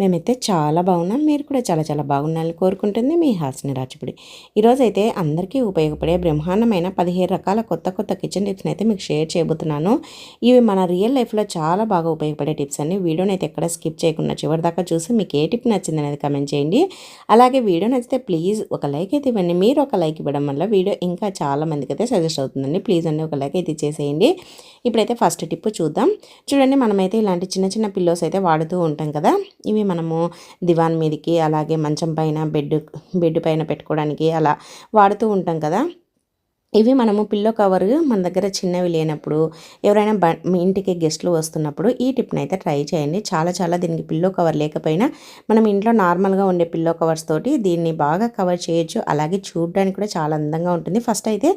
మేమైతే చాలా బాగున్నాం. మీరు కూడా చాలా చాలా బాగున్నారని కోరుకుంటుంది మీ హాసిని రాచిపుడి. ఈరోజైతే అందరికీ ఉపయోగపడే బ్రహ్మాండమైన పదిహేను రకాల కొత్త కొత్త కిచెన్ టిప్స్ని అయితే మీకు షేర్ చేయబోతున్నాను. ఇవి మన రియల్ లైఫ్లో చాలా బాగా ఉపయోగపడే టిప్స్ అన్ని వీడియోని అయితే ఎక్కడ స్కిప్ చేయకుండా చివరి దాకా చూసి మీకు ఏ టిప్ నచ్చింది అనేది కమెంట్ చేయండి. అలాగే వీడియో నచ్చితే ప్లీజ్ ఒక లైక్ అయితే ఇవ్వండి. మీరు ఒక లైక్ ఇవ్వడం వల్ల వీడియో ఇంకా చాలా మందికి అయితే సజెస్ట్ అవుతుందండి. ప్లీజ్ అండి ఒక లైక్ అయితే ఇచ్చేసేయండి ఇప్పుడైతే ఫస్ట్ టిప్ చూద్దాం. చూడండి మనమైతే ఇలాంటి చిన్న చిన్న పిల్లోస్ అయితే వాడుతూ ఉంటాం కదా. ఇవి మనము దివాన్ మీదకి అలాగే మంచం పైన బెడ్ బెడ్ పైన పెట్టుకోవడానికి అలా వాడుతూ ఉంటాం కదా. ఇవి మనము పిల్లో కవర్ మన దగ్గర చిన్నవి లేనప్పుడు ఎవరైనా బ మీ ఇంటికి గెస్ట్లు వస్తున్నప్పుడు ఈ టిప్ని అయితే ట్రై చేయండి. చాలా చాలా దీనికి పిల్లో కవర్ లేకపోయినా మనం ఇంట్లో నార్మల్గా ఉండే పిల్లో కవర్స్ తోటి దీన్ని బాగా కవర్ చేయొచ్చు. అలాగే చూడడానికి కూడా చాలా అందంగా ఉంటుంది. ఫస్ట్ అయితే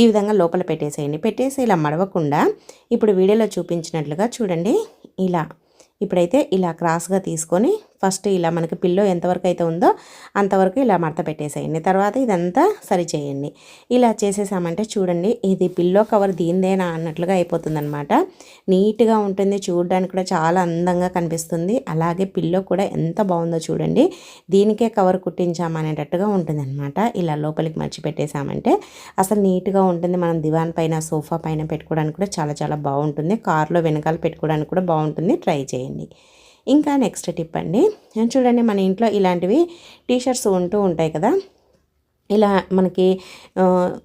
ఈ విధంగా లోపల పెట్టేసేయండి. పెట్టేసి ఇలా మడవకుండా ఇప్పుడు వీడియోలో చూపించినట్లుగా చూడండి. ఇలా ఇప్పుడైతే ఇలా క్రాస్గా తీసుకొని ఫస్ట్ ఇలా మనకి పిల్లో ఎంతవరకు అయితే ఉందో అంతవరకు ఇలా మడత పెట్టేసేయండి. తర్వాత ఇదంతా సరి చేయండి ఇలా చేసేసామంటే చూడండి ఇది పిల్లో కవర్ దీనిదేనా అన్నట్లుగా అయిపోతుంది అనమాట నీట్గా ఉంటుంది చూడడానికి కూడా చాలా అందంగా కనిపిస్తుంది. అలాగే పిల్లో కూడా ఎంత బాగుందో చూడండి దీనికే కవర్ కుట్టించామనేటట్టుగా ఉంటుంది అనమాట ఇలా లోపలికి మర్చి పెట్టేసామంటే అసలు నీట్గా ఉంటుంది. మనం దివాన్ పైన సోఫా పైన పెట్టుకోవడానికి కూడా చాలా చాలా బాగుంటుంది. కార్లో వెనకాల పెట్టుకోవడానికి కూడా బాగుంటుంది. ట్రై చేయండి. ఇంకా నెక్స్ట్ టిప్ అండి. చూడండి మన ఇంట్లో ఇలాంటివి టీషర్ట్స్ ఉంటూ ఉంటాయి కదా. ఇలా మనకి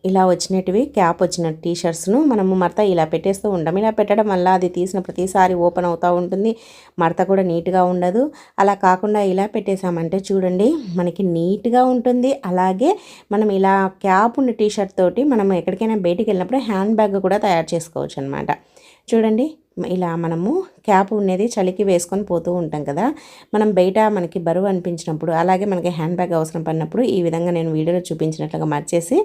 ఇలా వచ్చినటివి క్యాప్ వచ్చిన టీషర్ట్స్ను మనము మడత ఇలా పెట్టేస్తూ ఉంటాం ఇలా పెట్టడం వల్ల అది తీసిన ప్రతిసారి ఓపెన్ అవుతూ ఉంటుంది. మడత కూడా నీట్గా ఉండదు. అలా కాకుండా ఇలా పెట్టేసామంటే చూడండి మనకి నీట్గా ఉంటుంది. అలాగే మనం ఇలా క్యాప్ ఉన్న టీషర్ట్ తోటి మనం ఎక్కడికైనా బయటికి వెళ్ళినప్పుడు హ్యాండ్ బ్యాగ్ కూడా తయారు చేసుకోవచ్చు అనమాట చూడండి ఇలా మనము క్యాప్ ఉండేది చలికి వేసుకొని పోతూ ఉంటాం కదా. మనం బయట మనకి బరువు అనిపించినప్పుడు అలాగే మనకి హ్యాండ్ బ్యాగ్ అవసరం పడినప్పుడు ఈ విధంగా నేను వీడియోలో చూపించినట్లుగా మర్చేసి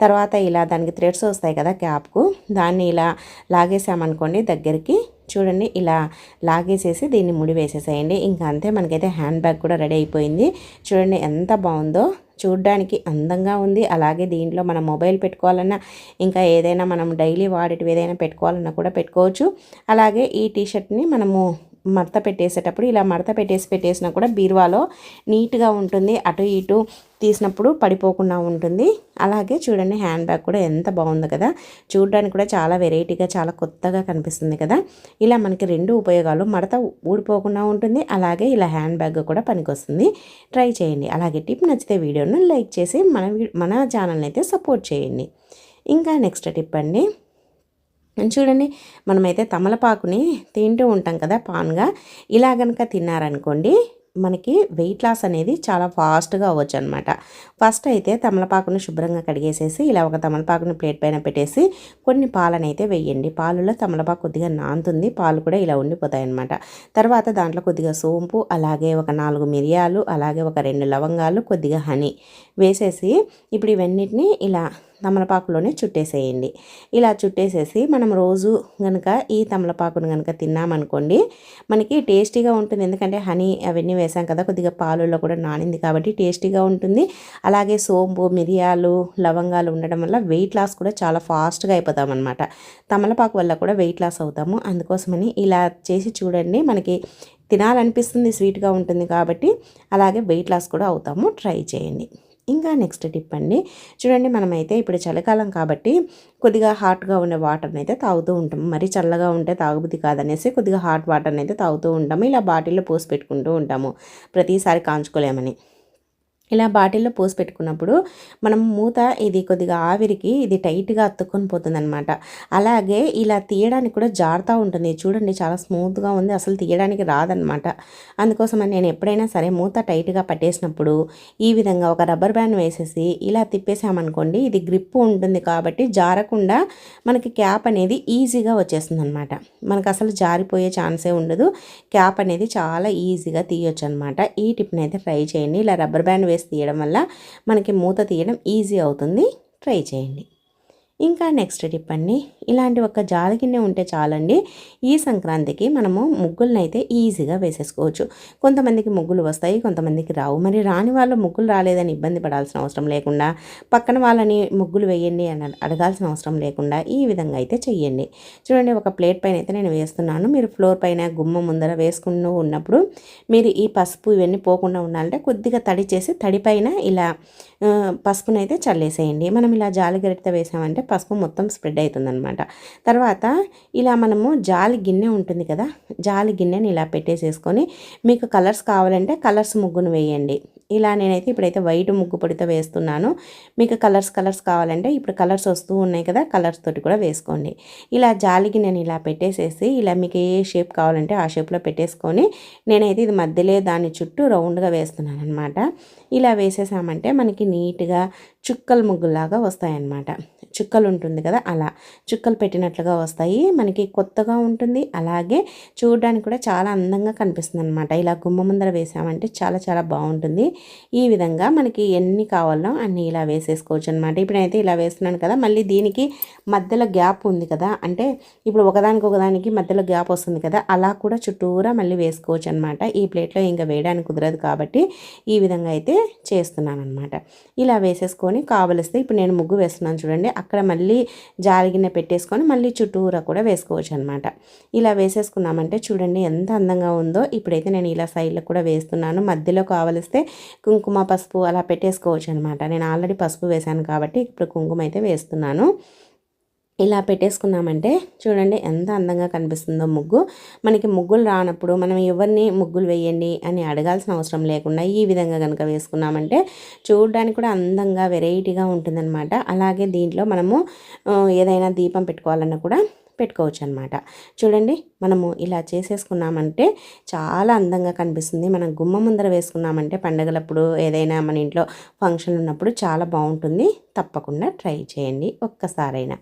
తర్వాత ఇలా దానికి థ్రెడ్స్ వస్తాయి కదా క్యాప్కు దాన్ని ఇలా లాగేసామనుకోండి దగ్గరికి చూడండి ఇలా లాగేసేసి దీన్ని ముడి వేసేసేయండి. ఇంకా అంతే మనకైతే హ్యాండ్ బ్యాగ్ కూడా రెడీ అయిపోయింది. చూడండి ఎంత బాగుందో. చూడ్డానికి అందంగా ఉంది. అలాగే దీంట్లో మనం మొబైల్ పెట్టుకోవాలన్నా ఇంకా ఏదైనా మనం డైలీ వాడేటివి ఏదైనా పెట్టుకోవాలన్నా కూడా పెట్టుకోవచ్చు. అలాగే ఈ టీషర్ట్ని మనము మడత పెట్టేసేటప్పుడు ఇలా మడత పెట్టేసి పెట్టేసినా కూడా బీరువాలో నీట్గా ఉంటుంది. అటు ఇటు తీసినప్పుడు పడిపోకుండా ఉంటుంది. అలాగే చూడండి హ్యాండ్ బ్యాగ్ కూడా ఎంత బాగుంది కదా. చూడడానికి కూడా చాలా వెరైటీగా చాలా కొత్తగా కనిపిస్తుంది కదా. ఇలా మనకి రెండు ఉపయోగాలు. మడత ఊడిపోకుండా ఉంటుంది. అలాగే ఇలా హ్యాండ్ బ్యాగ్ కూడా పనికొస్తుంది. ట్రై చేయండి. అలాగే టిప్ నచ్చితే వీడియోను లైక్ చేసి మన మన ఛానల్ని అయితే సపోర్ట్ చేయండి. ఇంకా నెక్స్ట్ టిప్ అండి. చూడండి మనమైతే తమలపాకుని తింటూ ఉంటాం కదా పాన్గా. ఇలా కనుక తిన్నారనుకోండి మనకి వెయిట్ లాస్ అనేది చాలా ఫాస్ట్గా అవ్వచ్చు అనమాట ఫస్ట్ అయితే తమలపాకును శుభ్రంగా కడిగేసేసి ఇలా ఒక తమలపాకుని ప్లేట్ పైన పెట్టేసి కొన్ని పాలను అయితే వేయండి. పాలలో తమలపాకు కొద్దిగా నాంతుంది పాలు కూడా ఇలా ఉండిపోతాయి అనమాట తర్వాత దాంట్లో కొద్దిగా సోంపు అలాగే ఒక నాలుగు మిరియాలు అలాగే ఒక రెండు లవంగాలు కొద్దిగా హనీ వేసేసి ఇప్పుడు ఇవన్నిటిని ఇలా తమలపాకులోనే చుట్టేసేయండి. ఇలా చుట్టేసేసి మనం రోజు కనుక ఈ తమలపాకును కనుక తిన్నామనుకోండి మనకి టేస్టీగా ఉంటుంది. ఎందుకంటే హనీ అవన్నీ వేసాం కదా కొద్దిగా పాలల్లో కూడా నానింది కాబట్టి టేస్టీగా ఉంటుంది. అలాగే సోంపు మిరియాలు లవంగాలు ఉండడం వల్ల వెయిట్ లాస్ కూడా చాలా ఫాస్ట్గా అయిపోతాం అనమాట తమలపాకు వల్ల కూడా వెయిట్ లాస్ అవుతాము. అందుకోసమని ఇలా చేసి చూడండి మనకి తినాలనిపిస్తుంది స్వీట్గా ఉంటుంది కాబట్టి అలాగే వెయిట్ లాస్ కూడా అవుతాము. ట్రై చేయండి. ఇంకా నెక్స్ట్ టిప్ అండి. చూడండి మనమైతే ఇప్పుడు చలికాలం కాబట్టి కొద్దిగా హాట్గా ఉండే వాటర్ని అయితే తాగుతూ ఉంటాం. మరి చల్లగా ఉంటే తాగుబుద్ధి కాదనేసి కొద్దిగా హాట్ వాటర్ని అయితే తాగుతూ ఉంటాము. ఇలా బాటిల్లో పోసి పెట్టుకుంటూ ఉంటాము. ప్రతిసారి కాంచుకోలేమని. ఇలా బాటిల్లో పోసి పెట్టుకున్నప్పుడు మనం మూత ఇది కొద్దిగా ఆవిరికి ఇది టైట్గా అత్తుకొని పోతుందనమాట అలాగే ఇలా తీయడానికి కూడా జారుతూ ఉంటుంది. చూడండి చాలా స్మూత్గా ఉంది. అసలు తీయడానికి రాదనమాట అందుకోసమని నేను ఎప్పుడైనా సరే మూత టైట్గా పట్టేసినప్పుడు ఈ విధంగా ఒక రబ్బర్ బ్యాండ్ వేసేసి ఇలా తిప్పేసామనుకోండి ఇది గ్రిప్ ఉంటుంది కాబట్టి జారకుండా మనకి క్యాప్ అనేది ఈజీగా వచ్చేస్తుంది అనమాట మనకు అసలు జారిపోయే ఛాన్సే ఉండదు. క్యాప్ అనేది చాలా ఈజీగా తీయొచ్చు అనమాట ఈ టిప్ని అయితే ట్రై చేయండి. ఇలా రబ్బర్ బ్యాండ్ వేసి తీయడం వల్ల మనకి మూత తీయడం ఈజీ అవుతుంది. ట్రై చేయండి. ఇంకా నెక్స్ట్ టిప్ అండి. ఇలాంటి ఒక జాల గిన్నె ఉంటే చాలండి. ఈ సంక్రాంతికి మనము ముగ్గులనైతే అయితే ఈజీగా వేసేసుకోవచ్చు. కొంతమందికి ముగ్గులు వస్తాయి కొంతమందికి రావు. మరి రాని వాళ్ళు ముగ్గులు రాలేదని ఇబ్బంది పడాల్సిన అవసరం లేకుండా పక్కన వాళ్ళని ముగ్గులు వేయండి అని అడగాల్సిన అవసరం లేకుండా ఈ విధంగా అయితే చెయ్యండి. చూడండి ఒక ప్లేట్ పైన అయితే నేను వేస్తున్నాను. మీరు ఫ్లోర్ పైన గుమ్మ ముందర వేసుకుంటూ ఉన్నప్పుడు మీరు ఈ పసుపు ఇవన్నీ పోకుండా ఉండాలంటే కొద్దిగా తడి చేసి తడిపైన ఇలా పసుపునైతే చల్లేసేయండి. మనం ఇలా జాలి గరిటతో వేసామంటే పసుపు మొత్తం స్ప్రెడ్ అవుతుందనమాట తర్వాత ఇలా మనము జాలి గిన్నె ఉంటుంది కదా జాలి గిన్నెని ఇలా పెట్టేసేసుకొని మీకు కలర్స్ కావాలంటే కలర్స్ ముగ్గును వేయండి. ఇలా నేనైతే ఇప్పుడైతే వైట్ ముగ్గు పొడితో వేస్తున్నాను. మీకు కలర్స్ కలర్స్ కావాలంటే ఇప్పుడు కలర్స్ వస్తూ ఉన్నాయి కదా కలర్స్ తోటి కూడా వేసుకోండి. ఇలా జాలికి నేను ఇలా పెట్టేసేసి ఇలా మీకు ఏ షేప్ కావాలంటే ఆ షేప్లో పెట్టేసుకొని నేనైతే ఇది మధ్యలో దాని చుట్టూ రౌండ్గా వేస్తున్నాను అనమాట ఇలా వేసేసామంటే మనకి నీట్గా చుక్కల ముగ్గులాగా వస్తాయన్నమాట. చుక్కలు ఉంటుంది కదా అలా. చుక్కలు పెట్టినట్లుగా వస్తాయి. మనకి కొత్తగా ఉంటుంది. అలాగే చూడడానికి కూడా చాలా అందంగా కనిపిస్తుంది అనమాట ఇలా గుమ్మ ముందర వేసామంటే చాలా చాలా బాగుంటుంది. ఈ విధంగా మనకి ఎన్ని కావాలో అన్నీ ఇలా వేసేసుకోవచ్చు అనమాట ఇప్పుడైతే ఇలా వేస్తున్నాను కదా మళ్ళీ దీనికి మధ్యలో గ్యాప్ ఉంది కదా. అంటే ఇప్పుడు ఒకదానికి ఒకదానికి మధ్యలో గ్యాప్ వస్తుంది కదా అలా కూడా చుట్టూరా మళ్ళీ వేసుకోవచ్చు అనమాట ఈ ప్లేట్లో ఇంకా వేయడానికి కుదరదు కాబట్టి ఈ విధంగా అయితే చేస్తున్నాను అనమాట ఇలా వేసేసుకొని కావలిస్తే ఇప్పుడు నేను ముగ్గు వేస్తున్నాను చూడండి. అక్కడ మళ్ళీ జాలిగిన్నె పెట్టేసుకొని మళ్ళీ చుట్టూరా కూడా వేసుకోవచ్చు అనమాట ఇలా వేసేసుకున్నామంటే చూడండి ఎంత అందంగా ఉందో. ఇప్పుడైతే నేను ఇలా సైడ్లో కూడా వేస్తున్నాను. మధ్యలో కావలిస్తే కుంకుమ పసుపు అలా పెట్టేసుకోవచ్చు అనమాట నేను ఆల్రెడీ పసుపు వేశాను కాబట్టి ఇప్పుడు కుంకుమ అయితే వేస్తున్నాను. ఇలా పెట్టేసుకున్నామంటే చూడండి ఎంత అందంగా కనిపిస్తుందో ముగ్గు. మనకి ముగ్గులు రానప్పుడు మనం ఎవరిని ముగ్గులు వేయండి అని అడగాల్సిన అవసరం లేకుండా ఈ విధంగా కనుక వేసుకున్నామంటే చూడడానికి కూడా అందంగా వెరైటీగా ఉంటుందన్నమాట. అలాగే దీంట్లో మనము ఏదైనా దీపం పెట్టుకోవాలన్నా కూడా పెట్టుకోవచ్చు అనమాట చూడండి మనము ఇలా చేసేసుకున్నామంటే చాలా అందంగా కనిపిస్తుంది. మనం గుమ్మ ముందర వేసుకున్నామంటే పండగలప్పుడు ఏదైనా మన ఇంట్లో ఫంక్షన్ ఉన్నప్పుడు చాలా బాగుంటుంది. తప్పకుండా ట్రై చేయండి ఒక్కసారైనా.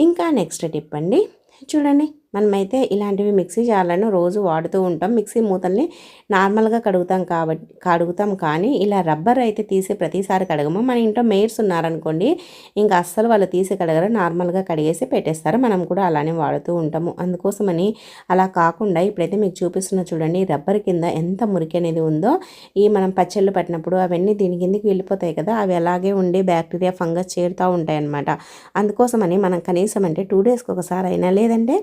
ఇంకా నెక్స్ట్ టిప్ అండి. చూడండి. మనమైతే ఇలాంటివి మిక్సీ జార్లను రోజు వాడుతూ ఉంటాం. మిక్సీ మూతల్ని నార్మల్గా కడుగుతాం కాబట్టి కడుగుతాం కానీ ఇలా రబ్బర్ అయితే తీసి ప్రతిసారి కడగము. మన ఇంట్లో మేడ్స్ ఉన్నారనుకోండి ఇంకా అస్సలు వాళ్ళు తీసి కడగరు. నార్మల్గా కడిగేసి పెట్టేస్తారు. మనం కూడా అలానే వాడుతూ ఉంటాము. అందుకోసమని అలా కాకుండా ఇప్పుడైతే మీకు చూపిస్తున్న చూడండి రబ్బర్ కింద ఎంత మురికి అనేది ఉందో ఈ మనం పచ్చళ్ళు పట్టినప్పుడు అవన్నీ దీని కిందకి వెళ్ళిపోతాయి కదా అవి అలాగే ఉండి బ్యాక్టీరియా ఫంగస్ చేరుతూ ఉంటాయి అన్నమాట అందుకోసమని మనం కనీసం అంటే టూ డేస్కి ఒకసారి అయినా లేదంటే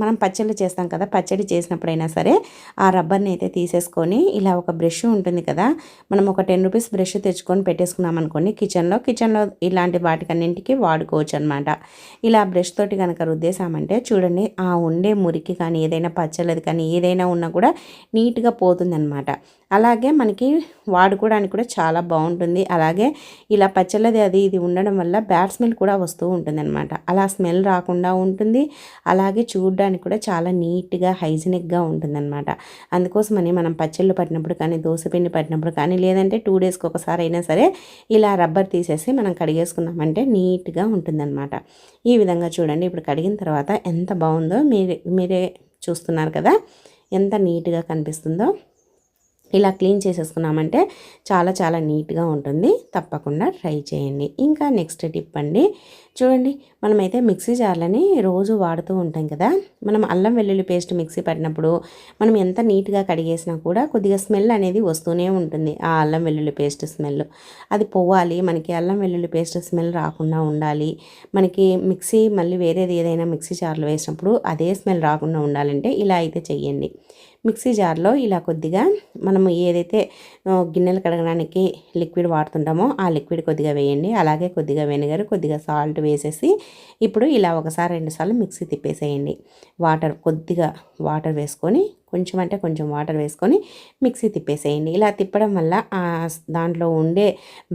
మనం పచ్చళ్ళు చేస్తాం కదా పచ్చడి చేసినప్పుడైనా సరే ఆ రబ్బర్ని అయితే తీసేసుకొని ఇలా ఒక బ్రష్ ఉంటుంది కదా మనం ఒక టెన్ రూపీస్ బ్రష్ తెచ్చుకొని పెట్టేసుకున్నాం అనుకోండి కిచెన్లో కిచెన్లో ఇలాంటి వాటికన్నింటికి వాడుకోవచ్చు అనమాట ఇలా బ్రష్ తోటి కనుక రుద్దేశామంటే చూడండి ఆ ఉండే మురికి కానీ ఏదైనా పచ్చళ్ళది కానీ ఏదైనా ఉన్నా కూడా నీట్గా పోతుంది అనమాట అలాగే మనకి వాడుకోవడానికి కూడా చాలా బాగుంటుంది. అలాగే ఇలా పచ్చళ్ళది అది ఇది ఉండడం వల్ల బ్యాడ్ స్మెల్ కూడా వస్తూ ఉంటుంది అనమాట అలా స్మెల్ రాకుండా ఉంటుంది. అలాగే చూడడానికి కూడా చాలా నీట్గా హైజీనిక్గా ఉంటుందన్నమాట. అందుకోసమని మనం పచ్చళ్ళు పట్టినప్పుడు కానీ దోశపిండి పట్టినప్పుడు కానీ లేదంటే టూ డేస్కి ఒకసారి అయినా సరే ఇలా రబ్బర్ తీసేసి మనం కడిగేసుకున్నామంటే నీట్గా ఉంటుందన్నమాట. ఈ విధంగా చూడండి ఇప్పుడు కడిగిన తర్వాత ఎంత బాగుందో మీరే మీరే చూస్తున్నారు కదా ఎంత నీట్గా కనిపిస్తుందో. ఇలా క్లీన్ చేసేసుకున్నామంటే చాలా చాలా నీట్గా ఉంటుంది. తప్పకుండా ట్రై చేయండి. ఇంకా నెక్స్ట్ టిప్ అండి. చూడండి మనమైతే మిక్సీ జార్లని రోజు వాడుతూ ఉంటాం కదా. మనం అల్లం వెల్లుల్లి పేస్ట్ మిక్సీ పట్టినప్పుడు మనం ఎంత నీట్గా కడిగేసినా కూడా కొద్దిగా స్మెల్ అనేది వస్తూనే ఉంటుంది ఆ అల్లం వెల్లుల్లి పేస్ట్ స్మెల్. అది పోవాలి మనకి అల్లం వెల్లుల్లి పేస్ట్ స్మెల్ రాకుండా ఉండాలి. మనకి మిక్సీ మళ్ళీ వేరేది ఏదైనా మిక్సీ జార్లో వేసినప్పుడు అదే స్మెల్ రాకుండా ఉండాలంటే ఇలా అయితే చెయ్యండి. మిక్సీ జార్లో ఇలా కొద్దిగా మనము ఏదైతే గిన్నెలు కడగడానికి లిక్విడ్ వాడుతుంటామో ఆ లిక్విడ్ కొద్దిగా వేయండి. అలాగే కొద్దిగా వెనిగర్ కొద్దిగా సాల్ట్ వేసేసి ఇప్పుడు ఇలా ఒకసారి రెండుసార్లు మిక్సీ తిప్పేసేయండి. వాటర్ కొద్దిగా వాటర్ వేసుకొని కొంచెం అంటే కొంచెం వాటర్ వేసుకొని మిక్సీ తిప్పేసేయండి. ఇలా తిప్పడం వల్ల దాంట్లో ఉండే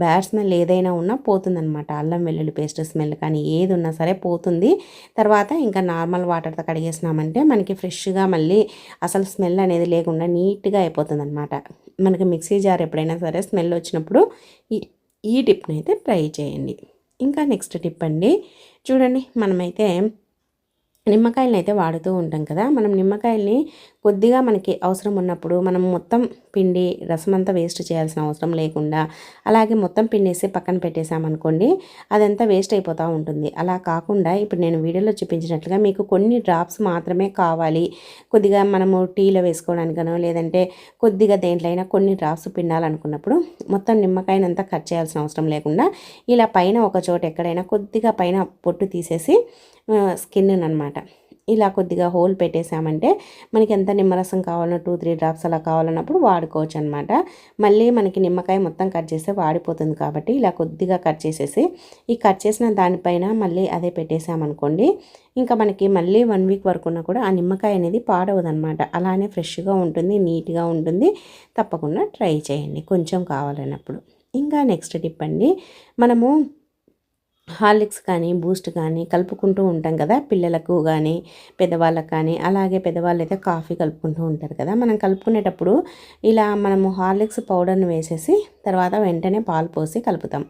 బ్యాడ్ స్మెల్ ఏదైనా ఉన్నా పోతుందనమాట అల్లం వెల్లుల్లి పేస్ట్ స్మెల్ కానీ ఏది ఉన్నా సరే పోతుంది. తర్వాత ఇంకా నార్మల్ వాటర్తో కడిగేసినామంటే మనకి ఫ్రెష్గా మళ్ళీ అసలు స్మెల్ అనేది లేకుండా నీట్గా అయిపోతుంది అనమాట మనకి మిక్సీ జార్ ఎప్పుడైనా సరే స్మెల్ వచ్చినప్పుడు ఈ ఈ టిప్ని అయితే ట్రై చేయండి. ఇంకా నెక్స్ట్ టిప్ అండి. చూడండి మనమైతే నిమ్మకాయలని అయితే వాడుతూ ఉంటాం కదా. మనం నిమ్మకాయల్ని కొద్దిగా మనకి అవసరం ఉన్నప్పుడు మనం మొత్తం పిండి రసం అంతా వేస్ట్ చేయాల్సిన అవసరం లేకుండా అలాగే మొత్తం పిండేసి పక్కన పెట్టేసామనుకోండి అదంతా వేస్ట్ అయిపోతూ ఉంటుంది. అలా కాకుండా ఇప్పుడు నేను వీడియోలో చూపించినట్లుగా మీకు కొన్ని డ్రాప్స్ మాత్రమే కావాలి. కొద్దిగా మనము టీలో వేసుకోవడానికనో లేదంటే కొద్దిగా దేంట్లో అయినా కొన్ని డ్రాప్స్ పిండాలనుకున్నప్పుడు మొత్తం నిమ్మకాయనంతా కట్ చేయాల్సిన అవసరం లేకుండా ఇలా పైన ఒక చోట ఎక్కడైనా కొద్దిగా పైన పొట్టు తీసేసి స్కిన్ అనమాట. ఇలా కొద్దిగా హోల్ పెట్టేసామంటే మనకి ఎంత నిమ్మరసం కావాలన్నా టూ త్రీ డ్రాప్స్ అలా కావాలన్నప్పుడు వాడుకోవచ్చు అనమాట మళ్ళీ మనకి నిమ్మకాయ మొత్తం కట్ చేస్తే వాడిపోతుంది కాబట్టి ఇలా కొద్దిగా కట్ చేసేసి ఈ కట్ చేసిన దానిపైన మళ్ళీ అదే పెట్టేసామనుకోండి ఇంకా మనకి మళ్ళీ వన్ వీక్ వరకున్నా కూడా ఆ నిమ్మకాయ అనేది పాడవదనమాట అలానే ఫ్రెష్గా ఉంటుంది నీట్గా ఉంటుంది. తప్పకుండా ట్రై చేయండి కొంచెం కావాలన్నప్పుడు. ఇంకా నెక్స్ట్ టిప్ అండి మనము హార్లిక్స్ కానీ బూస్ట్ కానీ కలుపుకుంటూ ఉంటాం కదా పిల్లలకు కానీ పెద్దవాళ్ళకు కానీ. అలాగే పెద్దవాళ్ళు అయితే కాఫీ కలుపుకుంటూ ఉంటారు కదా. మనం కలుపుకునేటప్పుడు ఇలా మనము హార్లిక్స్ పౌడర్ని వేసేసి తర్వాత వెంటనే పాలు పోసి కలుపుతాం.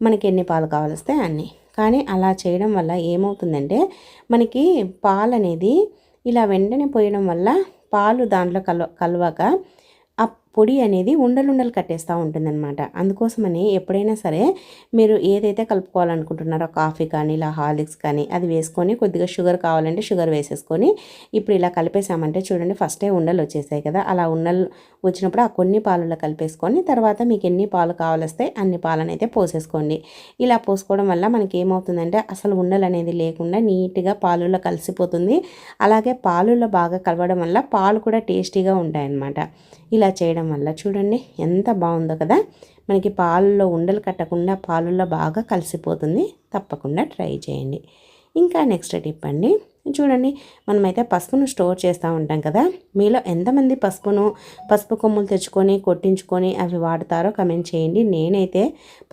మనకి ఎన్ని పాలు కావాలిస్తే అన్ని. కానీ అలా చేయడం వల్ల ఏమవుతుందంటే మనకి పాలు అనేది ఇలా వెంటనే పోయడం వల్ల పాలు దాంట్లో కలవ కలవక పొడి అనేది ఉండలుండలు కట్టేస్తూ ఉంటుందన్నమాట. అందుకోసమని ఎప్పుడైనా సరే మీరు ఏదైతే కలుపుకోవాలనుకుంటున్నారో కాఫీ కానీ ఇలా హార్లిక్స్ కానీ అది వేసుకొని కొద్దిగా షుగర్ కావాలంటే షుగర్ వేసేసుకొని ఇప్పుడు ఇలా కలిపేసామంటే చూడండి ఫస్టే ఉండలు వచ్చేసాయి కదా. అలా ఉండలు వచ్చినప్పుడు ఆ కొన్ని పాలలో కలిపేసుకొని తర్వాత మీకు ఎన్ని పాలు కావాలొస్తే అన్ని పాలను అయితే పోసేసుకోండి. ఇలా పోసుకోవడం వల్ల మనకి ఏమవుతుందంటే అసలు ఉండలు అనేది లేకుండా నీట్గా పాలులో కలిసిపోతుంది. అలాగే పాలులో బాగా కలవడం వల్ల పాలు కూడా టేస్టీగా ఉంటాయన్నమాట. ఇలా చేయడం వల్ల చూడండి ఎంత బాగుందో కదా. మనకి పాలలో ఉండలు కట్టకుండా పాలల్లో బాగా కలిసిపోతుంది. తప్పకుండా ట్రై చేయండి. ఇంకా నెక్స్ట్ టిప్ అండి. చూడండి మనమైతే పసుపును స్టోర్ చేస్తూ ఉంటాం కదా. మీలో ఎంతమంది పసుపును పసుపు కొమ్ములు తెచ్చుకొని కొట్టించుకొని అవి వాడతారో కమెంట్ చేయండి. నేనైతే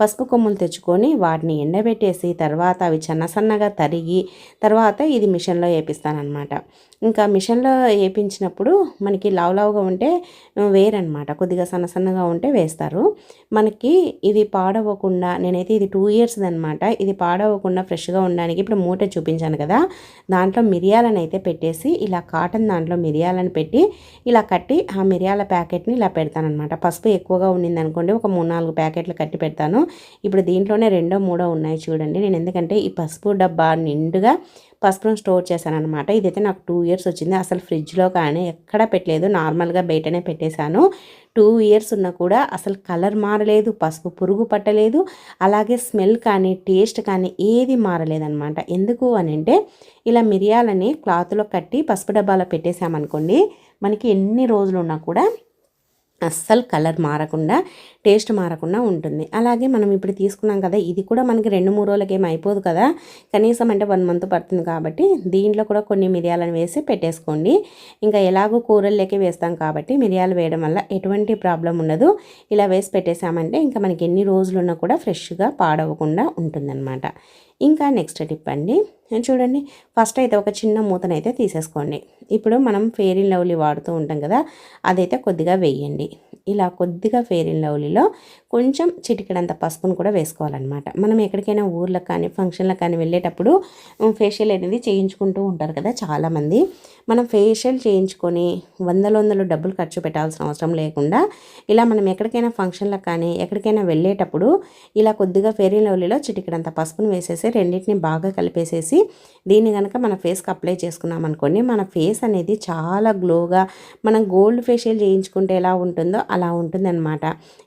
పసుపు కొమ్ములు తెచ్చుకొని వాటిని ఎండబెట్టేసి తర్వాత అవి చిన్న సన్నగా తరిగి తర్వాత ఇది మిషన్లో వేపిస్తానమాట ఇంకా మిషన్లో వేపించినప్పుడు మనకి లావు లావుగా ఉంటే వేరనమాట కొద్దిగా సన్న సన్నగా ఉంటే వేస్తారు. మనకి ఇది పాడవకుండా నేనైతే ఇది టూ ఇయర్స్ అనమాట ఇది పాడవకుండా ఫ్రెష్గా ఉండడానికి ఇప్పుడు మూట చూపించాను కదా. దాంట్లో మిరియాలను అయితే పెట్టేసి ఇలా కాటన్ దాంట్లో మిరియాలను పెట్టి ఇలా కట్టి ఆ మిరియాల ప్యాకెట్ని ఇలా పెడతానమాట పసుపు ఎక్కువగా ఉండింది అనుకోండి ఒక మూడు నాలుగు ప్యాకెట్లు కట్టి పెడతాను. ఇప్పుడు దీంట్లోనే రెండో మూడో ఉన్నాయి చూడండి. నేను ఎందుకంటే ఈ పసుపు డబ్బా నిండుగా పసుపును స్టోర్ చేశాను అనమాట ఇదైతే నాకు టూ ఇయర్స్ వచ్చింది. అసలు ఫ్రిడ్జ్లో కానీ ఎక్కడ పెట్టలేదు. నార్మల్గా బయటనే పెట్టేశాను. టూ ఇయర్స్ ఉన్నా కూడా అసలు కలర్ మారలేదు. పసుపు పురుగు పట్టలేదు. అలాగే స్మెల్ కానీ టేస్ట్ కానీ ఏది మారలేదనమాట ఎందుకు అని అంటే ఇలా మిరియాలని క్లాత్లో కట్టి పసుపు డబ్బాలో పెట్టేశామనుకోండి మనకి ఎన్ని రోజులు ఉన్నా కూడా అస్సలు కలర్ మారకుండా టేస్ట్ మారకుండా ఉంటుంది. అలాగే మనం ఇప్పుడు తీసుకున్నాం కదా ఇది కూడా మనకి రెండు మూడు రోజులకి ఏమి అయిపోదు కదా. కనీసం అంటే వన్ మంత్ పడుతుంది కాబట్టి దీంట్లో కూడా కొన్ని మిరియాలను వేసి పెట్టేసుకోండి. ఇంకా ఎలాగో కూరల్లోకి వేస్తాం కాబట్టి మిరియాలు వేయడం వల్ల ఎటువంటి ప్రాబ్లం ఉండదు. ఇలా వేసి పెట్టేసామంటే ఇంకా మనకి ఎన్ని రోజులున్నా కూడా ఫ్రెష్గా పాడవకుండా ఉంటుందన్నమాట. ఇంకా నెక్స్ట్ టిప్ అండి. చూడండి ఫస్ట్ అయితే ఒక చిన్న మూతనైతే తీసేసుకోండి. ఇప్పుడు మనం ఫెయిర్ ఇన్ లవ్లీ వాడుతూ ఉంటాం కదా అదైతే కొద్దిగా వేయండి. ఇలా కొద్దిగా ఫెయిర్ ఇన్ లవ్లీలో కొంచెం చిటికడంత పసుపును కూడా వేసుకోవాలన్నమాట. మనం ఎక్కడికైనా ఊర్లకు కానీ ఫంక్షన్లకు కానీ వెళ్ళేటప్పుడు ఫేషియల్ అనేది చేయించుకుంటూ ఉంటారు కదా చాలామంది. మనం ఫేషియల్ చేయించుకొని వందల వందలు డబ్బులు ఖర్చు పెట్టాల్సిన అవసరం లేకుండా ఇలా మనం ఎక్కడికైనా ఫంక్షన్లకు కానీ ఎక్కడికైనా వెళ్ళేటప్పుడు ఇలా కొద్దిగా ఫెయిర్ లవ్లీలో చిటికెడంత పసుపును వేసేసి రెండింటిని బాగా కలిపేసేసి దీన్ని కనుక మన ఫేస్కి అప్లై చేసుకున్నాం అనుకోండి మన ఫేస్ అనేది చాలా గ్లోగా మనం గోల్డ్ ఫేషియల్ చేయించుకుంటే ఎలా ఉంటుందో అలా ఉంటుందన్నమాట.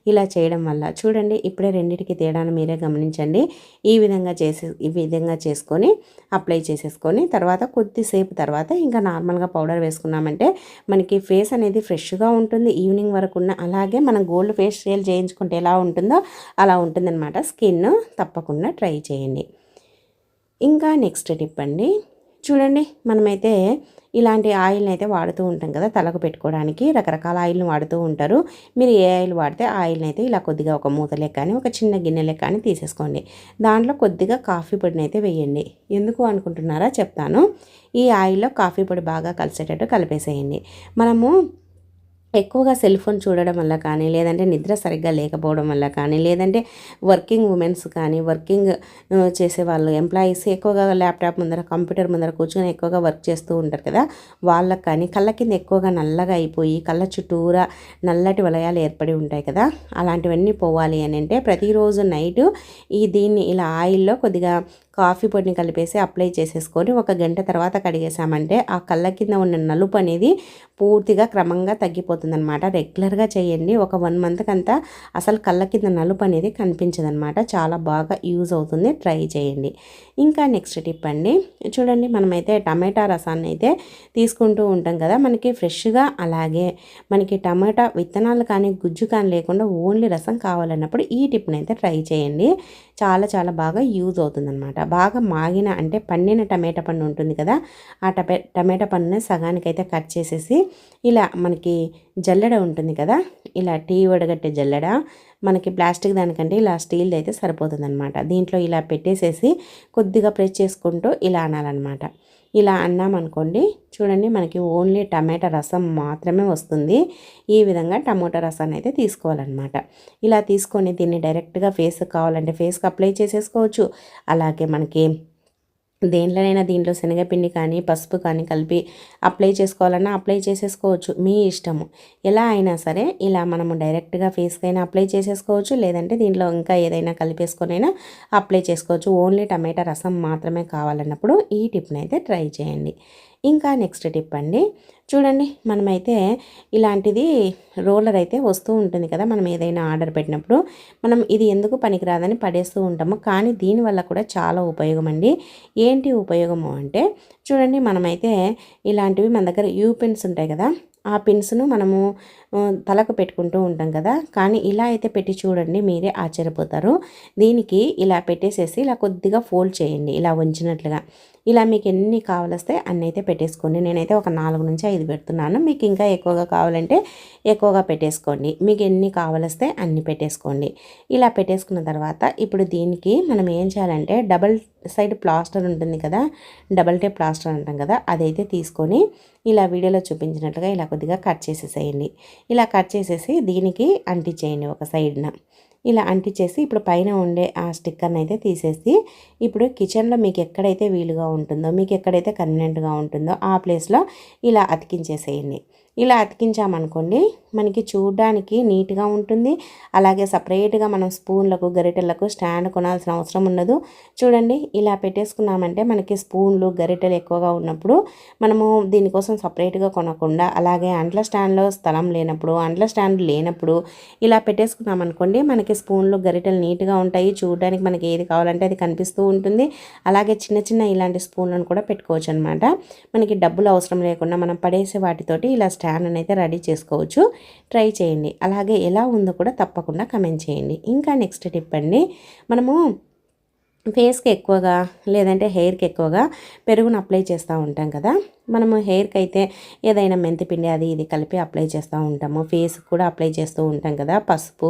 ఇలా చేయడం వల్ల చూడండి ఇప్పుడే రెండింటికి తేడాను మీరే గమనించండి. ఈ విధంగా చేసే ఈ విధంగా చేసుకొని అప్లై చేసేసుకొని తర్వాత కొద్దిసేపు తర్వాత ఇంకా నార్మల్గా పౌడర్ వేసుకున్నామంటే మనకి ఫేస్ అనేది ఫ్రెష్గా ఉంటుంది. ఈవినింగ్ వరకు ఉన్న అలాగే మనం గోల్డ్ ఫేషియల్ చేయించుకుంటే ఎలా ఉంటుందో అలా ఉంటుందన్నమాట. స్కిన్ తప్పకుండా ట్రై చేయండి. ఇంకా నెక్స్ట్ టిప్ అండి. చూడండి మనమైతే ఇలాంటి ఆయిల్ని అయితే వాడుతూ ఉంటాం కదా తలకు పెట్టుకోవడానికి. రకరకాల ఆయిల్ని వాడుతూ ఉంటారు. మీరు ఏ ఆయిల్ వాడితే ఆయిల్ని అయితే ఇలా కొద్దిగా ఒక మూతలే కానీ ఒక చిన్న గిన్నెలే కానీ తీసేసుకోండి. దాంట్లో కొద్దిగా కాఫీ పొడిని అయితే వేయండి. ఎందుకు అనుకుంటున్నారా చెప్తాను. ఈ ఆయిల్లో కాఫీ పొడి బాగా కలిసేటట్టు కలిపేసేయండి. మనము ఎక్కువగా సెల్ ఫోన్ చూడడం వల్ల కానీ లేదంటే నిద్ర సరిగ్గా లేకపోవడం వల్ల కానీ లేదంటే వర్కింగ్ ఉమెన్స్ కానీ వర్కింగ్ చేసే వాళ్ళు ఎంప్లాయీస్ ఎక్కువగా ల్యాప్టాప్ ముందర కంప్యూటర్ ముందర కూర్చొని ఎక్కువగా వర్క్ చేస్తూ ఉంటారు కదా వాళ్ళకి కానీ కళ్ళ కింద ఎక్కువగా నల్లగా అయిపోయి కళ్ళ చుట్టూరా నల్లటి వలయాలు ఏర్పడి ఉంటాయి కదా అలాంటివన్నీ పోవాలి అని అంటే ప్రతిరోజు నైటు ఈ దీన్ని ఇలా ఆయిల్లో కొద్దిగా కాఫీ పొడిని కలిపేసి అప్లై చేసేసుకొని ఒక గంట తర్వాత కడిగేసామంటే ఆ కళ్ళ కింద ఉన్న నలుపు అనేది పూర్తిగా క్రమంగా తగ్గిపోతుందనమాట రెగ్యులర్గా చేయండి. ఒక వన్ మంత్కి అంతా అసలు కళ్ళ కింద నలుపు అనేది కనిపించదనమాట చాలా బాగా యూజ్ అవుతుంది. ట్రై చేయండి. ఇంకా నెక్స్ట్ టిప్ అండి. చూడండి మనమైతే టమాటా రసాన్ని అయితే తీసుకుంటూ ఉంటాం కదా మనకి ఫ్రెష్గా అలాగే మనకి టమాటా విత్తనాలు కానీ గుజ్జు కానీ లేకుండా ఓన్లీ రసం కావాలన్నప్పుడు ఈ టిప్ని అయితే ట్రై చేయండి. చాలా చాలా బాగా యూజ్ అవుతుందన్నమాట. బాగా మాగిన అంటే పండిన టమాటా పండు ఉంటుంది కదా ఆ టమే టమాటా పండుని సగానికైతే కట్ చేసేసి ఇలా మనకి జల్లెడ ఉంటుంది కదా ఇలా టీ వడగట్టే జల్లెడ మనకి ప్లాస్టిక్ దానికంటే ఇలా స్టీల్ అయితే సరిపోతుంది దీంట్లో ఇలా పెట్టేసేసి కొద్దిగా ప్రెస్ చేసుకుంటూ ఇలా అనాలన్నమాట. ఇలా అన్నామనుకోండి చూడండి మనకి ఓన్లీ టమాటా రసం మాత్రమే వస్తుంది. ఈ విధంగా టమాటా రసాన్ని అయితే తీసుకోవాలన్నమాట. ఇలా తీసుకొని దీన్ని డైరెక్ట్గా ఫేస్ కావాలంటే ఫేస్కి అప్లై చేసేసుకోవచ్చు. అలాగే మనకి దేంట్లోనైనా దీంట్లో శనగపిండి కానీ పసుపు కానీ కలిపి అప్లై చేసుకోవాలన్నా అప్లై చేసేసుకోవచ్చు. మీ ఇష్టము. ఎలా అయినా సరే ఇలా మనము డైరెక్ట్గా ఫేస్కైనా అప్లై చేసేసుకోవచ్చు. లేదంటే దీంట్లో ఇంకా ఏదైనా కలిపేసుకొనైనా అప్లై చేసుకోవచ్చు. ఓన్లీ టమాటా రసం మాత్రమే కావాలన్నప్పుడు ఈ టిప్ని అయితే ట్రై చేయండి. ఇంకా నెక్స్ట్ టిప్ అండి. చూడండి మనమైతే ఇలాంటిది రోలర్ అయితే వస్తూ ఉంటుంది కదా మనం ఏదైనా ఆర్డర్ పెట్టినప్పుడు. మనం ఇది ఎందుకు పనికిరాదని పడేస్తూ ఉంటాము. కానీ దీనివల్ల కూడా చాలా ఉపయోగం అండి ఏంటి ఉపయోగము అంటే చూడండి మనమైతే ఇలాంటివి మన దగ్గర యూ పెన్స్ ఉంటాయి కదా ఆ పిన్స్ను మనము తలకు పెట్టుకుంటూ ఉంటాం కదా. కానీ ఇలా అయితే పెట్టి చూడండి మీరే ఆశ్చర్యపోతారు. దీనికి ఇలా పెట్టేసేసి ఇలా కొద్దిగా ఫోల్డ్ చేయండి ఇలా ఉంచినట్లుగా. ఇలా మీకు ఎన్ని కావాలొస్తే అన్నైతే అయితే పెట్టేసుకోండి. నేనైతే ఒక నాలుగు నుంచి ఐదు పెడుతున్నాను. మీకు ఇంకా ఎక్కువగా కావాలంటే ఎక్కువగా పెట్టేసుకోండి. మీకు ఎన్ని కావాలొస్తే అన్ని పెట్టేసుకోండి. ఇలా పెట్టేసుకున్న తర్వాత ఇప్పుడు దీనికి మనం ఏం చేయాలంటే డబల్ సైడ్ ప్లాస్టర్ ఉంటుంది కదా డబల్ టేప్ ప్లాస్టర్ అంటాం కదా అదైతే తీసుకొని ఇలా వీడియోలో చూపించినట్లుగా ఇలా కొద్దిగా కట్ చేసేసేయండి. ఇలా కట్ చేసేసి దీనికి అంటించేయండి ఒక సైడ్న. ఇలా అంటించేసి ఇప్పుడు పైన ఉండే ఆ స్టిక్కర్ని అయితే తీసేసి ఇప్పుడు కిచెన్లో మీకు ఎక్కడైతే వీలుగా ఉంటుందో మీకు ఎక్కడైతే కన్వీనియంట్గా ఉంటుందో ఆ ప్లేస్లో ఇలా అతికించేసేయండి. ఇలా అతికించామనుకోండి మనకి చూడడానికి నీట్గా ఉంటుంది. అలాగే సపరేట్గా మనం స్పూన్లకు గరిటెలకు స్టాండ్ కొనాల్సిన అవసరం ఉండదు. చూడండి ఇలా పెట్టేసుకున్నామంటే మనకి స్పూన్లు గరిటెలు ఎక్కువగా ఉన్నప్పుడు మనము దీనికోసం సపరేట్గా కొనకుండా అలాగే అంట్ల స్టాండ్లో స్థలం లేనప్పుడు అంట్ల స్టాండ్ లేనప్పుడు ఇలా పెట్టేసుకున్నామనుకోండి మనకి స్పూన్లు గరిటెలు నీట్గా ఉంటాయి. చూడడానికి మనకి ఏది కావాలంటే అది కనిపిస్తూ ఉంటుంది. అలాగే చిన్న చిన్న ఇలాంటి స్పూన్లను కూడా పెట్టుకోవచ్చు అనమాట మనకి డబ్బులు అవసరం లేకుండా మనం పడేసే వాటితోటి ఇలా స్టాండ్ అయితే రెడీ చేసుకోవచ్చు. ట్రై చేయండి. అలాగే ఎలా ఉందో కూడా తప్పకుండా కమెంట్ చేయండి. ఇంకా నెక్స్ట్ టిప్ అండి. మనము ఫేస్కి ఎక్కువగా లేదంటే హెయిర్కి ఎక్కువగా పెరుగును అప్లై చేస్తూ ఉంటాం కదా. మనము హెయిర్కి అయితే ఏదైనా మెంతిపిండి అది ఇది కలిపి అప్లై చేస్తూ ఉంటాము. ఫేస్కి కూడా అప్లై చేస్తూ ఉంటాం కదా. పసుపు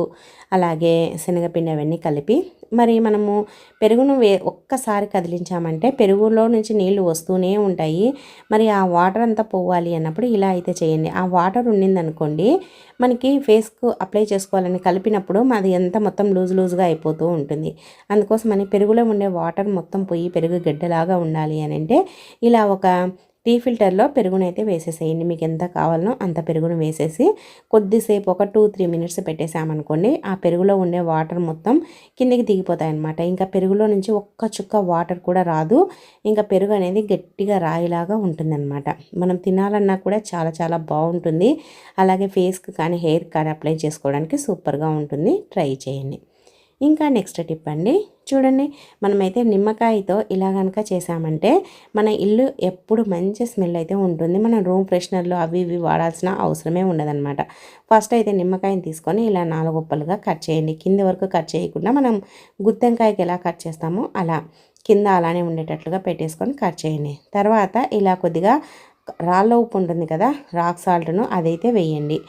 అలాగే శనగపిండి అవన్నీ కలిపి మరి మనము పెరుగును వే ఒక్కసారి కదిలించామంటే పెరుగులో నుంచి నీళ్ళు వస్తూనే ఉంటాయి. మరి ఆ వాటర్ అంతా పోవాలి అన్నప్పుడు ఇలా అయితే చేయండి. ఆ వాటర్ ఉండిందనుకోండి మనకి ఫేస్కు అప్లై చేసుకోవాలని కలిపినప్పుడు మాది ఎంత మొత్తం లూజ్ లూజ్గా అయిపోతూ ఉంటుంది. అందుకోసం అని పెరుగులో ఉండే వాటర్ మొత్తం పోయి పెరుగు గడ్డలాగా ఉండాలి అని అంటే ఇలా ఒక టీ ఫిల్టర్లో పెరుగునైతే వేసేసేయండి. మీకు ఎంత కావాలనో అంత పెరుగును వేసేసి కొద్దిసేపు ఒక టూ త్రీ మినిట్స్ పెట్టేసామనుకోండి ఆ పెరుగులో ఉండే వాటర్ మొత్తం కిందికి దిగిపోతాయి అనమాట ఇంకా పెరుగులో నుంచి ఒక్క చుక్క వాటర్ కూడా రాదు. ఇంకా పెరుగు అనేది గట్టిగా రాయిలాగా ఉంటుందన్నమాట. మనం తినాలన్నా కూడా చాలా చాలా బాగుంటుంది. అలాగే ఫేస్కి కానీ హెయిర్ కానీ అప్లై చేసుకోవడానికి సూపర్గా ఉంటుంది. ట్రై చేయండి. ఇంకా నెక్స్ట్ టిప్ అండి. చూడండి మనమైతే నిమ్మకాయతో ఇలా కనుక చేసామంటే మన ఇల్లు ఎప్పుడు మంచి స్మెల్ అయితే ఉంటుంది. మనం రూమ్ ఫ్రెషనర్లు అవి ఇవి వాడాల్సిన అవసరమే ఉండదన్నమాట. ఫస్ట్ అయితే నిమ్మకాయని తీసుకొని ఇలా నాలుగు ఉప్పలుగా కట్ చేయండి. కింది వరకు కట్ చేయకుండా మనం గుత్తెంకాయకి ఎలా కట్ చేస్తామో అలా కింద అలానే ఉండేటట్లుగా పెట్టేసుకొని కట్ చేయండి. తర్వాత ఇలా కొద్దిగా రాళ్ళ ఉప్పు ఉంటుంది కదా రాక్ సాల్ట్ను అదైతే వేయండి.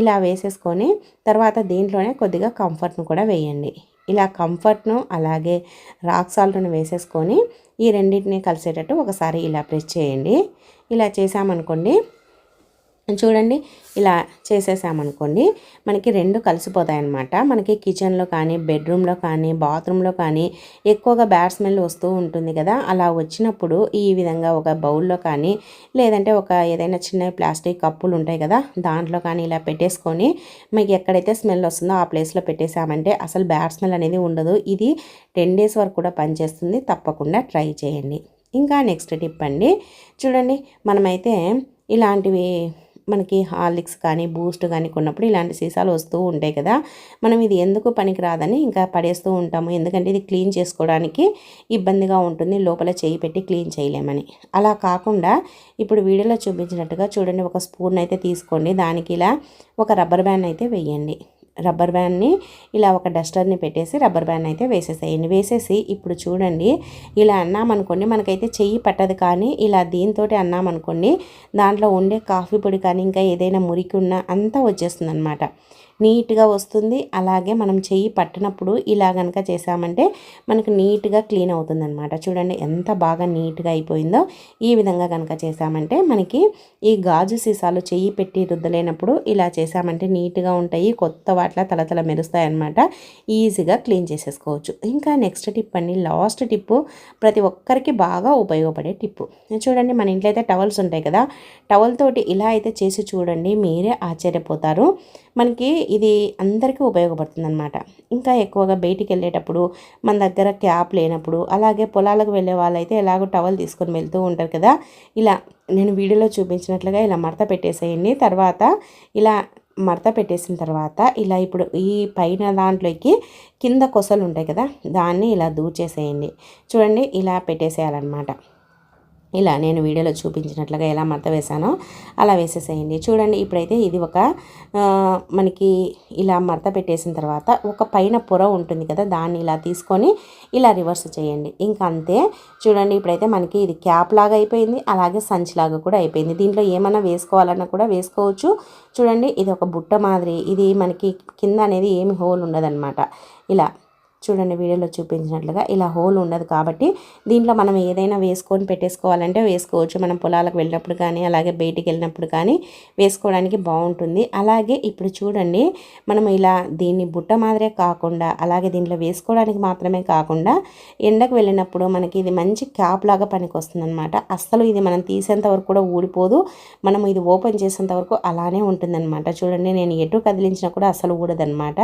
ఇలా వేసేసుకొని తర్వాత దీంట్లోనే కొద్దిగా కంఫర్ట్ను కూడా వేయండి. ఇలా కంఫర్ట్ను అలాగే రాక్ సాల్ట్ను వేసేసుకొని ఈ రెండింటిని కలిసేటట్టు ఒకసారి ఇలా ప్రెస్ చేయండి. ఇలా చేసామనుకోండి చూడండి ఇలా చేసేసామనుకోండి మనకి రెండు కలిసిపోతాయి అన్నమాట మనకి కిచెన్లో కానీ బెడ్రూమ్లో కానీ బాత్రూంలో కానీ ఎక్కువగా బ్యాడ్ స్మెల్ వస్తూ ఉంటుంది కదా. అలా వచ్చినప్పుడు ఈ విధంగా ఒక బౌల్లో కానీ లేదంటే ఒక ఏదైనా చిన్న ప్లాస్టిక్ కప్పులు ఉంటాయి కదా దాంట్లో కానీ ఇలా పెట్టేసుకొని మీకు ఎక్కడైతే స్మెల్ వస్తుందో ఆ ప్లేస్లో పెట్టేసామంటే అసలు బ్యాడ్ స్మెల్ అనేది ఉండదు. ఇది టెన్ డేస్ వరకు కూడా పనిచేస్తుంది. తప్పకుండా ట్రై చేయండి. ఇంకా నెక్స్ట్ టిప్ అండి. చూడండి మనమైతే ఇలాంటివి మనకి హార్లిక్స్ కానీ బూస్ట్ కానీ కొన్నప్పుడు ఇలాంటి సీసాలు వస్తూ ఉంటాయి కదా. మనం ఇది ఎందుకు పనికి రాదని ఇంకా పడేస్తూ ఉంటాము. ఎందుకంటే ఇది క్లీన్ చేసుకోవడానికి ఇబ్బందిగా ఉంటుంది. లోపల చేయి పెట్టి క్లీన్ చేయలేమని. అలా కాకుండా ఇప్పుడు వీడియోలో చూపించినట్టుగా చూడండి. ఒక స్పూన్ అయితే తీసుకోండి. దానికి ఇలా ఒక రబ్బర్ బ్యాండ్ అయితే వేయండి. రబ్బర్ బ్యాండ్ని ఇలా ఒక డస్టర్ని పెట్టేసి రబ్బర్ బ్యాండ్ అయితే వేసేసేయండి. వేసేసి ఇప్పుడు చూడండి ఇలా అన్నామనుకోండి మనకైతే చెయ్యి పట్టదు కానీ ఇలా దీంతో అన్నామనుకోండి దాంట్లో ఉండే కాఫీ పొడి కానీ ఇంకా ఏదైనా మురికి ఉన్నా అంతా వచ్చేస్తుంది అనమాట నీట్గా వస్తుంది. అలాగే మనం చెయ్యి పట్టినప్పుడు ఇలా కనుక చేసామంటే మనకు నీట్గా క్లీన్ అవుతుంది అనమాట చూడండి ఎంత బాగా నీట్గా అయిపోయిందో. ఈ విధంగా కనుక చేసామంటే మనకి ఈ గాజు సీసాలు చెయ్యి పెట్టి రుద్దలేనప్పుడు ఇలా చేసామంటే నీట్గా ఉంటాయి. కొత్త వాటిలా తలతల మెరుస్తాయి ఈజీగా క్లీన్ చేసేసుకోవచ్చు. ఇంకా నెక్స్ట్ టిప్ అండి. లాస్ట్ టిప్పు ప్రతి ఒక్కరికి బాగా ఉపయోగపడే టిప్పు. చూడండి మన ఇంట్లో అయితే టవల్స్ ఉంటాయి కదా. టవల్ తోటి ఇలా అయితే చేసి చూడండి మీరే ఆశ్చర్యపోతారు. మనకి ఇది అందరికీ ఉపయోగపడుతుందన్నమాట. ఇంకా ఎక్కువగా బయటికి వెళ్ళేటప్పుడు మన దగ్గర క్యాప్ లేనప్పుడు అలాగే పొలాలకు వెళ్ళే వాళ్ళైతే ఎలాగో టవల్ తీసుకొని వెళ్తూ ఉంటారు కదా. ఇలా నేను వీడియోలో చూపించినట్లుగా ఇలా మడత పెట్టేసేయండి. తర్వాత ఇలా మడత పెట్టేసిన తర్వాత ఇలా ఇప్పుడు ఈ పైన దాంట్లోకి కింద కొసలు ఉంటాయి కదా దాన్ని ఇలా దూచేసేయండి చూడండి ఇలా పెట్టేసేయాలన్నమాట. ఇలా నేను వీడియోలో చూపించినట్లుగా ఎలా మడత వేసానో అలా వేసేసేయండి. చూడండి ఇప్పుడైతే ఇది ఒక మనకి ఇలా మడత పెట్టేసిన తర్వాత ఒక పైన పొర ఉంటుంది కదా దాన్ని ఇలా తీసుకొని ఇలా రివర్స్ చేయండి. ఇంకా అంతే. చూడండి ఇప్పుడైతే మనకి ఇది క్యాప్ లాగా అయిపోయింది అలాగే సంచిలాగా కూడా అయిపోయింది. దీంట్లో ఏమైనా వేసుకోవాలన్నా కూడా వేసుకోవచ్చు. చూడండి ఇది ఒక బుట్ట మాదిరి. ఇది మనకి కింద అనేది ఏమి హోల్ ఉండదన్నమాట. ఇలా చూడండి వీడియోలో చూపించినట్లుగా ఇలా హోల్ ఉండదు కాబట్టి దీంట్లో మనం ఏదైనా వేసుకొని పెట్టేసుకోవాలంటే వేసుకోవచ్చు. మనం పొలాలకు వెళ్ళినప్పుడు కానీ అలాగే బయటికి వెళ్ళినప్పుడు కానీ వేసుకోవడానికి బాగుంటుంది. అలాగే ఇప్పుడు చూడండి మనం ఇలా దీన్ని బుట్ట మాదిరే కాకుండా అలాగే దీంట్లో వేసుకోవడానికి మాత్రమే కాకుండా ఎండకు వెళ్ళినప్పుడు మనకి ఇది మంచి క్యాప్ లాగా పనికి వస్తుంది అనమాట అస్సలు ఇది మనం తీసేంత వరకు కూడా ఊడిపోదు. మనం ఇది ఓపెన్ చేసేంత వరకు అలానే ఉంటుందన్నమాట. చూడండి నేను ఎటు కదిలించినా కూడా అస్సలు ఊడదనమాట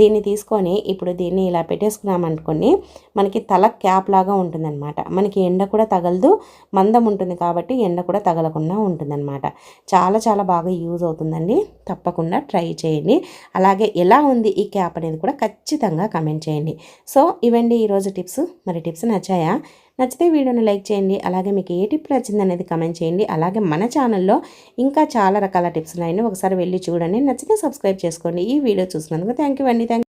దీన్ని తీసుకొని ఇప్పుడు దీన్ని ఇలా పెట్టేసుకున్నామనుకోండి మనకి తల క్యాప్ లాగా ఉంటుందన్నమాట. మనకి ఎండ కూడా తగలదు మందం ఉంటుంది కాబట్టి ఎండ కూడా తగలకుండా ఉంటుందన్నమాట. చాలా చాలా బాగా యూజ్ అవుతుందండి. తప్పకుండా ట్రై చేయండి. అలాగే ఎలా ఉంది ఈ క్యాప్ అనేది కూడా ఖచ్చితంగా కమెంట్ చేయండి. సో ఇవండి ఈరోజు టిప్స్. మరి టిప్స్ నచ్చాయా? నచ్చితే వీడియోని లైక్ చేయండి. అలాగే మీకు ఏ టిప్ నచ్చింది అనేది కమెంట్ చేయండి. అలాగే మన ఛానల్లో ఇంకా చాలా రకాల టిప్స్ ఉన్నాయండి. ఒకసారి వెళ్ళి చూడండి. నచ్చితే సబ్స్క్రైబ్ చేసుకోండి. ఈ వీడియో చూసినందుకు థ్యాంక్ యూ అండి. థ్యాంక్